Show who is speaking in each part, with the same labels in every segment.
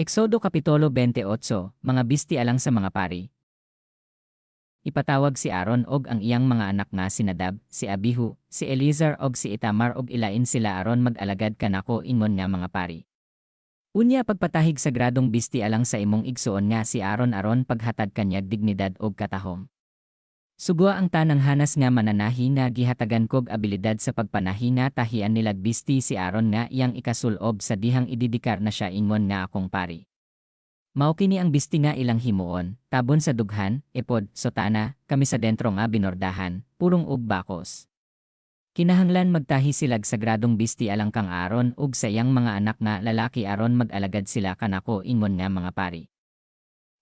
Speaker 1: Eksodo Kapitulo 28, mga bisti alang sa mga pari. Ipatawag si Aaron og ang iyang mga anak nga si Nadab, si Abihu, si Elizar og si Itamar og ilain sila Aaron mag-alagad kanako inmon nga mga pari. Unya pagpatahig sa gradong bisti alang sa imong igsuon nga si Aaron Aron paghatag kanyag dignidad og katahom. Sugwa ang tanang hanas nga mananahi nga gihatagan kog abilidad sa pagpanahi nga tahian nilag bisti si Aaron nga iyang ikasulob sa dihang ididikar na siya ingon nga akong pari. Mao kini ang bisti nga ilang himuon, tabon sa dughan, epod, sotana, kami sa dentro nga binordahan, purong ug bakos. Kinahanglan magtahi silag sagradong bisti alang kang Aaron ug sa iyang mga anak nga lalaki aron mag-alagad sila kanako ingon nga mga pari.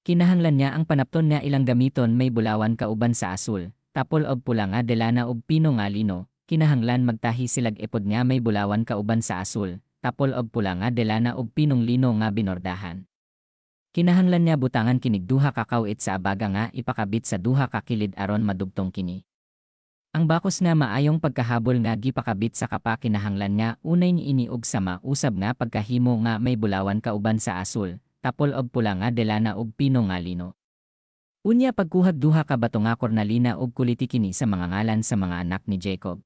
Speaker 1: Kinahanglan niya ang panapton nga ilang gamiton may bulawan kauban sa asul, tapol og pula nga delana og pino nga lino, kinahanglan magtahi silag epod nga may bulawan kauban sa asul, tapol og pula nga delana og pinong lino nga binordahan. Kinahanglan niya butangan kinig duha ka kawit sa abaga nga ipakabit sa duha ka kilid aron madugtong kini. Ang bakos nga maayong pagkahabol nga gipakabit sa kapa kinahanglan nga unay ni iniog sa mausab nga pagkahimo nga may bulawan kauban sa asul, tapol og pula nga delana og pino nga. Unya pagkuhag duha ka bato nga kornalina og kuliti kini sa mga ngalan sa mga anak ni Jacob.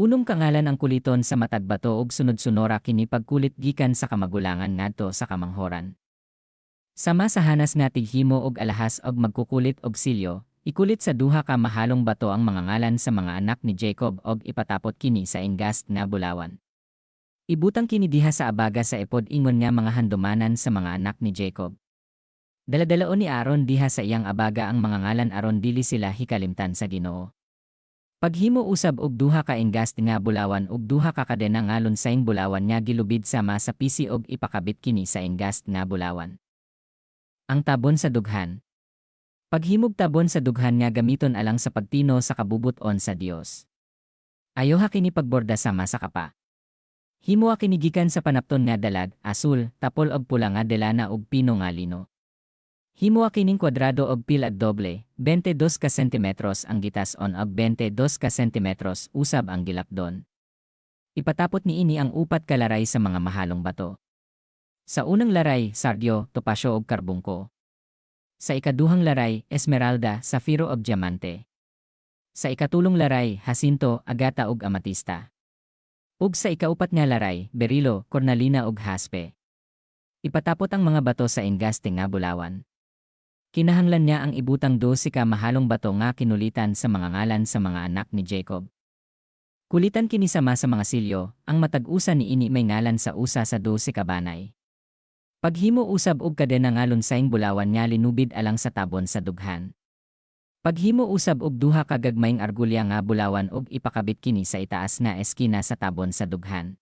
Speaker 1: Unong kangalan ang kuliton sa matag bato og sunod-sunora kini pagkulit gikan sa kamagulangan ngadto sa kamanghoran. Sama sa hanas nga tighimo og alahas og magkukulit og silyo, ikulit sa duha ka mahalong bato ang mga ngalan sa mga anak ni Jacob og ipatapot kini sa ingast nga bulawan. Ibutang kini diha sa abaga sa ipod ingon nga mga handumanan sa mga anak ni Jacob. Daladalaon ni Aaron diha sa iyang abaga ang mga ngalan aron dili sila hikalimtan sa Ginoo. Paghimo usab og duha ka ingast nga bulawan ug duha ka kadena nga lunsayng bulawan nga gilubid sama sa pisi og ipakabit kini sa ingast nga bulawan. Ang tabon sa dughan. Paghimog tabon sa dughan nga gamiton alang sa pagtino sa kabubuton sa Dios. Ayoha kini pagborda sama sa kapa. Himo kinigikan sa panapton nga dalag, asul, tapol og pula nga delana og pino nga lino. Himo kining kwadrado og pil at doble, 22 ka sentimetros ang gitas on og 22 ka sentimetros usab ang gilapdon. Ipatapot ni ini ang upat ka laray sa mga mahalong bato. Sa unang laray, sardyo, topasyo ug karbungko. Sa ikaduhang laray, esmeralda, safiro ug diamante. Sa ikatulong laray, hasinto, agata ug amatista. Ug sa ikaupat nga laray, berilo, cornalina ug haspe. Ipatapot ang mga bato sa ingasting nga bulawan. Kinahanglan niya ang ibutang 12 ka mahalong bato nga kinulitan sa mga ngalan sa mga anak ni Jacob. Kulitan kini sama sa mga silyo, ang matag-usa ni ini may ngalan sa usa sa 12 ka banay. Paghimo usab og kadena nga lunsayng bulawan nga linubid alang sa tabon sa dughan. Paghimo usab og duha ka gagmayng argulya nga bulawan og ipakabit kini sa itaas nga eskina sa tabon sa dughan.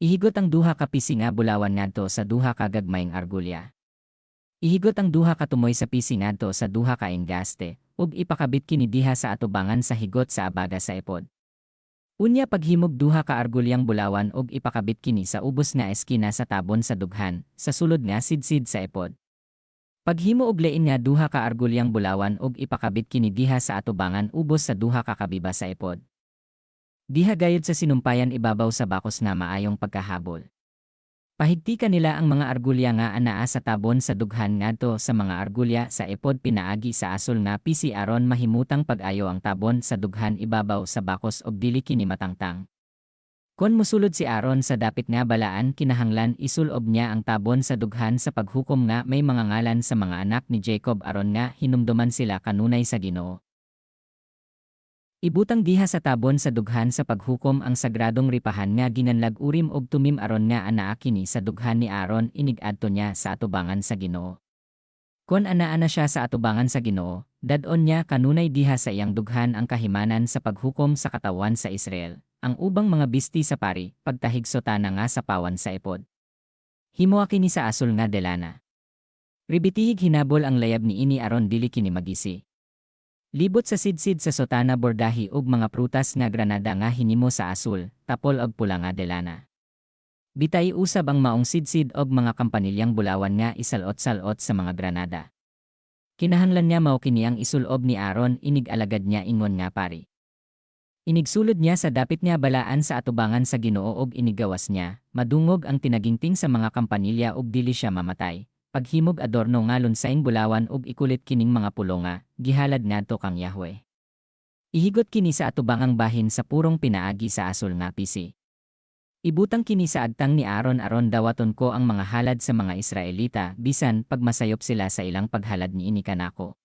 Speaker 1: Ihigot ang duha ka pisi nga bulawan ngadto sa duha ka gagmayng argulya. Ihigot ang duha ka tumoy sa pisi ngadto sa duha ka enggaste ug ipakabit kini diha sa atubangan sa higot sa abaga sa epod. Unya paghimog duha ka argulyang bulawan og ipakabit kini sa ubos nga eskina sa tabon sa dughan, sa sulod nga sidsid sa epod. Paghimo og lein nga duha ka argulyang bulawan og ipakabit kini diha sa atubangan ubos sa duha ka kabiba sa epod. Diha gayud sa sinumpayan ibabaw sa bakos nga maayong pagkahabol. Pahigtika nila ang mga argulya nga anaa sa tabon sa dughan ngadto sa mga argulya sa epod pinaagi sa asol nga pisi aron mahimutang pag-ayo ang tabon sa dughan ibabaw sa bakos og dili kini matangtang. Kon musulod si Aaron sa dapit nga balaan kinahanglan isulob niya ang tabon sa dughan sa paghukom nga may mga ngalan sa mga anak ni Jacob aron nga hinumduman sila kanunay sa Ginoo. Ibutang diha sa tabon sa dughan sa paghukom ang sagradong ripahan nga ginanlag urim og tumim aron nga anaa kini sa dughan ni Aaron inig adto niya sa atubangan sa Ginoo. Kon anaa na siya sa atubangan sa Ginoo, dadon niya kanunay diha sa iyang dughan ang kahimanan sa paghukom sa katawan sa Israel, ang ubang mga bisti sa pari, pagtahigsota na nga sa pawan sa ipod. Himo kini sa asul nga delana. Ribitihig hinabol ang layab ni ini aron dili kini magisi. Libot sa sidsid sa sotana bordahi ug mga prutas nga granada nga hinimo sa asul, tapol og pula nga delana. Bitay usab ang maong sidsid og mga kampanilyang bulawan nga isalot-salot sa mga granada. Kinahanglan niya mao kini ang isulob ni Aaron inig alagad niya ingon nga pari. Inigsulod niya sa dapit niya balaan sa atubangan sa Ginoo og inigawas niya, madungog ang tinagingting sa mga kampanilya og dili siya mamatay. Paghimog adorno ngalon sa bulawan og ikulit kining mga pulonga, gihalad ngadto kang Yahweh. Ihigot kini sa atubangang bahin sa purong pinaagi sa asol nga pisi. Ibutang kini sa agtang ni Aaron aron dawaton ko ang mga halad sa mga Israelita bisan pagmasayop sila sa ilang paghalad ni ini kanako.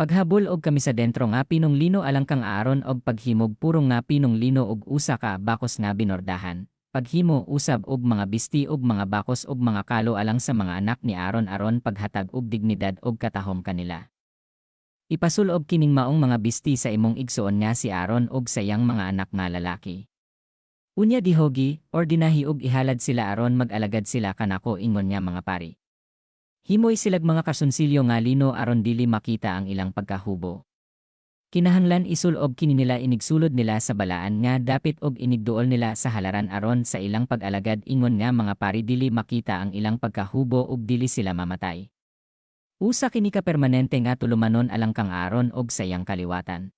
Speaker 1: Paghabol og kami sa dentro nga pinong lino alang kang Aaron og paghimog purong nga pinong lino og usa ka bakos nga binordahan. Paghimo usab og mga bisti og mga bakos og mga kalo alang sa mga anak ni Aaron aron paghatag og dignidad og katahom kanila. Ipasulob kining maong mga bisti sa imong igsuon nga si Aaron og sa iyang mga anak nga lalaki. Unya dihogi, or dinahi og ihalad sila aron mag-alagad sila kanako ingon niya mga pari. Himoy silag mga kasunsilyo nga lino aron dili makita ang ilang pagkahubo. Kinahanglan isulob kini nila inigsulod nila sa balaan nga dapit og inigduol nila sa halaran aron sa ilang pag-alagad ingon nga mga pari dili makita ang ilang pagkahubo ug dili sila mamatay. Usa kini ka permanente nga tulumanon alang kang aron og sayang kaliwatan.